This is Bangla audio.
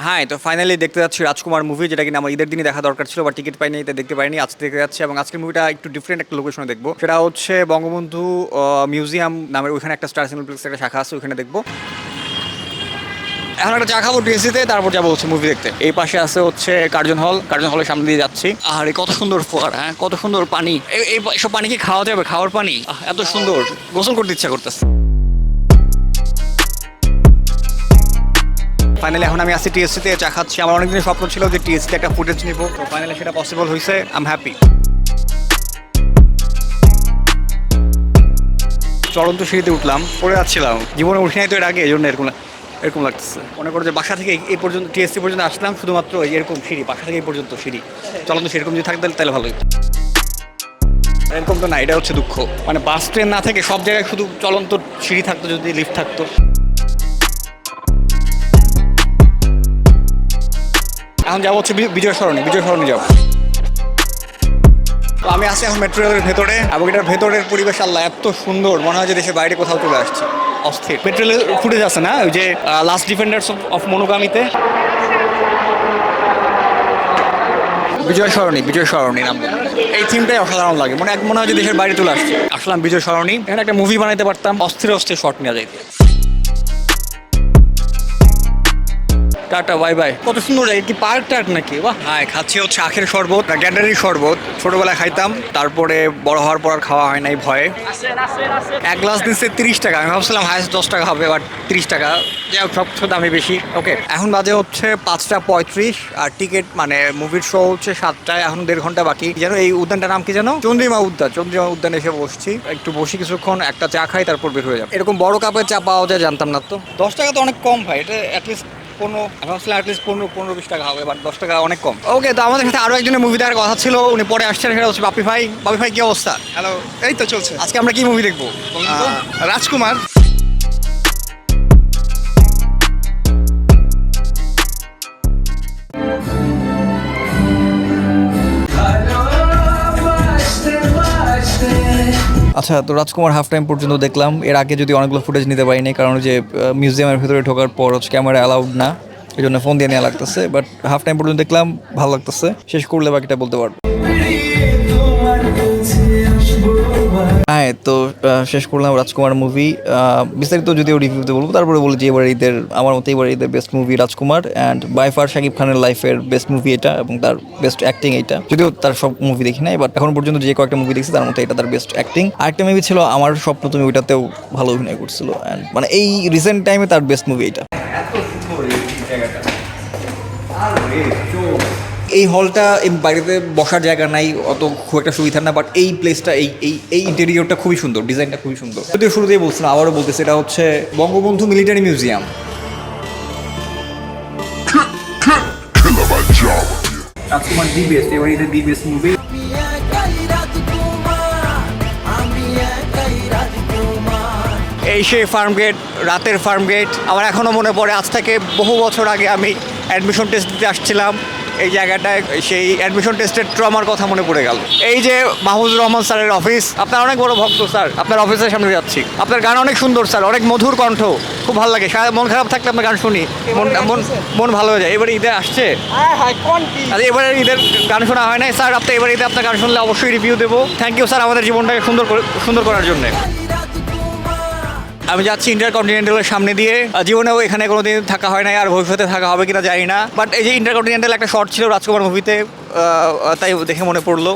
হ্যাঁ তো ফাইনালি দেখতে যাচ্ছি রাজকুমার মুভি যেটা কিনা আমার ঈদের দিনই দেখা দরকার ছিল, বা টিকিট পাইনি, তাই দেখতে পাইনি আজকে দেখতে যাচ্ছি, এবং আজকের মুভিটা একটু ডিফারেন্ট একটা লোকেশনে দেখব। সেটা হচ্ছে বঙ্গবন্ধু মিউজিয়াম নামের ওইখানে একটা স্টার সিনেপ্লেক্স একটা শাখা আছে ওখানে দেখব। এখন একটা চা খাব ডিএসিতে তারপর যাব হচ্ছে মুভি দেখতে। এই পাশে আছে হচ্ছে কার্জন হল, কার্জন হলের সামনে দিয়ে যাচ্ছি। আর কত সুন্দর ফোয়ার হ্যাঁ কত সুন্দর পানি। এই- সব পানি কি খাওয়া যাবে? খাওয়ার পানি? এত সুন্দর, গোসল করতে ইচ্ছা করতেছে। ফাইনালি এখন আমি আসছি টিএসসিতে চা খাচ্ছি। আমার অনেকদিন স্বপ্ন ছিল যে টিএসসিতে একটা ফুটেজ নিব। তো ফাইনালি সেটা পসিবল হয়েছে আই এম হ্যাপি চলন্ত সিঁড়িতে উঠলাম। পড়ে যাচ্ছিলাম জীবনে উঠি নাই তো এর আগে, এই জন্য এরকম এরকম লাগতেছে। মনে করো যে বাসা থেকে এই- পর্যন্ত টিএসসি পর্যন্ত আসলাম, শুধুমাত্র এরকম সিঁড়ি, বাসা থেকে এই পর্যন্ত সিঁড়ি। চলন্ত সেরকম যদি থাকতে, তাহলে ভালো এরকম তো না, এটা হচ্ছে দুঃখ। মানে বাস, ট্রেন না থেকে, সব জায়গায় শুধু চলন্ত সিঁড়ি থাকতো, যদি লিফট থাকতো। এখন যাব হচ্ছে বিজয় সরণি বিজয় সরণি যাব। তো আমি আছি এখন মেট্রো রেলের ভেতরে এবং এটার ভেতরের পরিবেশ আল্লাহ এত সুন্দর মনে হয় যে দেশের বাইরে কোথাও চলে আসছে। অস্থির। মেট্রো রেলের ফুটেজ আছে না? ওই যে লাস্ট ডিফেন্ডার্স অফ মনোগামীতে বিজয় সরণি বিজয় সরণি নাম এই থিমটাই অসাধারণ লাগে মানে এক মনে হয় যে দেশের বাইরে চলে আসছে। আসলাম বিজয় সরণি। এখানে একটা মুভি বানাইতে পারতাম। অস্থির অস্থির শট নেওয়া যাইতে। Tata bye bye. কত সুন্দর জায়গা কি পার্ক টার্ক নাকি? বাহ। হ্যাঁ খাচ্ছি হচ্ছে আখের শরবত গ্যান্ডারির শরবত। ছোটবেলায় খাইতাম তারপরে বড় হওয়ার পর আর খাওয়া হয় নাই ভয়ে। এক গ্লাস দিচ্ছে তিরিশ টাকা আমি ভাবছিলাম হাইস্ট দশ টাকা হবে বাট তিরিশ টাকা। যাই হোক সব কিছু দামে বেশি। ওকে এখন বাজে হচ্ছে পাঁচটা পঁয়ত্রিশ আর টিকিট মানে মুভির শো হচ্ছে সাতটায় এখন দেড় ঘণ্টা বাকি। যেন এই উদ্যানটার নাম কি জানো? চন্দ্রিমা উদ্যান। চন্দ্রিমা উদ্যানে এসে বসছি। একটু বসি কিছুক্ষণ একটা চা খাই তারপর বের হয়ে যাব। এরকম বড় কাপের চা পাওয়া যায় জানতাম না তো। দশ টাকা তো অনেক কম ভাই এটা অ্যাটলিস্ট পনেরো আমি ভাবছিলাম অ্যাটলিস্ট পনেরো পনেরো বিশ টাকা হবে বাট দশ টাকা অনেক কম। ওকে তো আমাদের সাথে আরও একজনের মুভি দেওয়ার কথা ছিল উনি পরে আসছেন সেটা হচ্ছে বাপি ভাই। বাপি ভাই কি অবস্থা? হ্যালো এই তো চলছে। আজকে আমরা কি মুভি দেখব? রাজকুমার। আচ্ছা তো রাজকুমার হাফ টাইম পর্যন্ত দেখলাম। এর আগে যদি অনেকগুলো ফুটেজ নিতে পারিনি, কারণ যে মিউজিয়ামের ভিতরে ঢোকার পর ক্যামেরা অ্যালাউড না এই জন্য ফোন দিয়ে নেওয়া লাগতেছে। বাট হাফ টাইম পর্যন্ত দেখলাম, ভালো লাগতেছে। শেষ করলে বাকিটা বলতে পারব। হ্যাঁ তো শেষ করলাম রাজকুমার মুভি বিস্তারিত যদিও রিভিউতে বলব, তারপরে বলি যে এবার ঈদের, আমার মতে এবার ঈদের best movie Rajkumar. And by far Shakib খানের লাইফের বেস্ট মুভি এটা এবং তার বেস্ট অ্যাক্টিং এটা। যদিও তার সব মুভি দেখি নাই বাট এখন পর্যন্ত যে কয়েকটা মুভি দেখছি, তার মধ্যে এটা তার বেস্ট অ্যাক্টিং আরেকটা মুভি ছিল, আমার স্বপ্ন তুমি ওইটাতেও ভালো অভিনয় করছিল। অ্যান্ড মানে এই রিসেন্ট টাইমে তার বেস্ট মুভি এটা। এই হলটা বাড়িতে বসার জায়গা নাই, অত খুব একটা সুবিধা না বাট এই প্লেসটা এই এই এই ইন্টেরিয়রটা খুবই সুন্দর ডিজাইনটা খুবই সুন্দর। যদিও শুরুতেই বলছিলাম আবারও বলতেছি, এটা হচ্ছে বঙ্গবন্ধু মিলিটারি মিউজিয়াম মুভি এই সেই ফার্ম গেট রাতের ফার্ম গেট আমার এখনও মনে পড়ে, আজ থেকে বহু বছর আগে আমি অ্যাডমিশন টেস্ট দিতে আসছিলাম। এই জায়গাটায় সেই অ্যাডমিশন টেস্টের ট্রমার কথা মনে পড়ে গেল। এই যে মাহমুদুর রহমান স্যারের অফিস আপনার অনেক বড় ভক্ত স্যার আপনার অফিসের সামনে যাচ্ছি। আপনার গান অনেক সুন্দর স্যার অনেক মধুর কণ্ঠ খুব ভালো লাগে। মন খারাপ থাকলে আপনার গান শুনি মন মন মন ভালো হয়ে যায়। এবারে ঈদে আসছে? আরে এবারে ঈদের গান শোনা হয় নাই। স্যার আপনি এবারে ঈদে আপনার গান শুনলে অবশ্যই রিভিউ দেবো। থ্যাংক ইউ স্যার আমাদের জীবনটাকে সুন্দর সুন্দর করার জন্য। আমি যাচ্ছি ইন্টার কন্টিনেন্টালের সামনে দিয়ে। জীবনেও এখানে কোনোদিন থাকা হয় নাই, আর ভবিষ্যতে থাকা হবে কিনা জানি না। বাট এই যে ইন্টার কন্টিনেন্টাল একটা শর্ট ছিল রাজকুমার মুভিতে তাই দেখে মনে পড়ল।